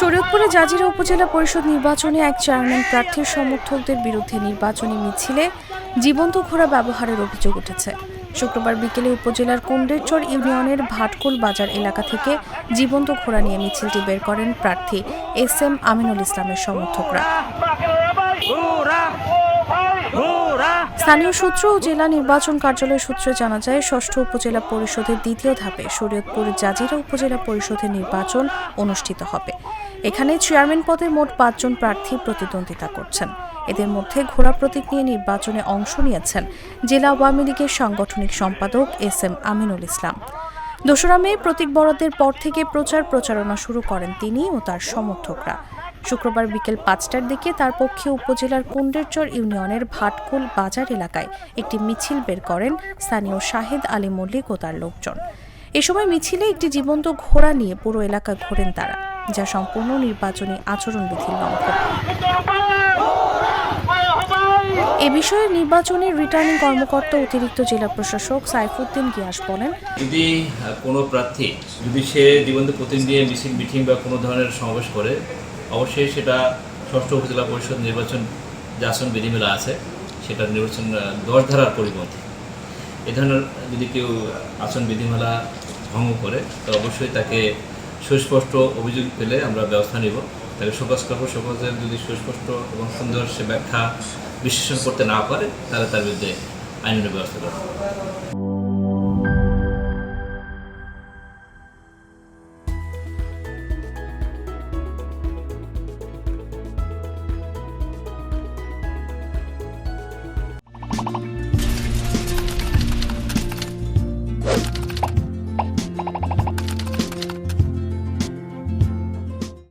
শরীয়তপুরে Jazeera উপজেলা পরিষদ নির্বাচনে এক চেয়ারম্যান প্রার্থীর সমর্থকদের বিরুদ্ধে নির্বাচনী মিছিলে জীবন্ত ঘোড়া ব্যবহারের অভিযোগ উঠেছে। শুক্রবার বিকেলে উপজেলার কুন্ডেরচর ইউনিয়নের ভাটকোল বাজার এলাকা থেকে জীবন্ত ঘোড়া নিয়ে মিছিলটি বের করেন প্রার্থী এস এম আমিনুল ইসলামের সমর্থকরা। স্থানীয় সূত্র ও জেলা নির্বাচন কার্যালয় সূত্রে জানা যায়, ষষ্ঠ উপজেলা পরিষদের দ্বিতীয় ধাপে শরীয়তপুর জাজিরা উপজেলা পরিষদের নির্বাচন অনুষ্ঠিত হবে। এখানে চেয়ারম্যান পদে মোট পাঁচজন প্রার্থী প্রতিদ্বন্দ্বিতা করছেন। এদের মধ্যে ঘোড়া প্রতীক নিয়ে নির্বাচনে অংশ নিয়েছেন জেলা আওয়ামী লীগের সাংগঠনিক সম্পাদক এস এম আমিনুল ইসলাম। দোসরা মে প্রতীক বরাদ্দের পর থেকে প্রচার প্রচারণা শুরু করেন তিনি ও তার সমর্থকরা। শুক্রবার বিকেল পাঁচটার দিকে তার পক্ষে উপজেলার কুন্ডেরচর ইউনিয়নের ভাটকুল বাজার এলাকায় একটি মিছিল বের করেন স্থানীয় শাহেদ আলী মল্লিক ও তার লোকজন। এ সময় মিছিলে একটি জীবন্ত ঘোড়া নিয়ে পুরো এলাকা ঘোরেন তারা। যা সম্পূর্ণ নির্বাচনী আচরণবিধির লঙ্ঘন। এ বিষয়ে নির্বাচনের রিটার্নিং কর্মকর্তা অতিরিক্ত জেলা প্রশাসক সাইফুদ্দিন গিয়াস বলেন, যদি কোনো প্রার্থী যদি সে জীবন্ত প্রতিনিধি মিছিল, মিটিং বা কোনো ধরনের সমাবেশ করে, অবশ্যই সেটা ষষ্ঠ উপজেলা পরিষদ নির্বাচন যে আসন বিধিমেলা আছে। সেটা নির্বাচন দশ ধারার পরিপন্থী এ ধরনের যদি কেউ আসন বিধিমেলা ভঙ্গ করে, তো অবশ্যই তাকে সুস্পষ্ট অভিযোগ পেলে আমরা ব্যবস্থা নিব। তাহলে সুভাষ করব। শোকজের যদি সুস্পষ্ট এবং সুন্দর সে ব্যাখ্যা বিশ্লেষণ করতে না পারে, তাহলে তার বিরুদ্ধে আইনের ব্যবস্থা করব।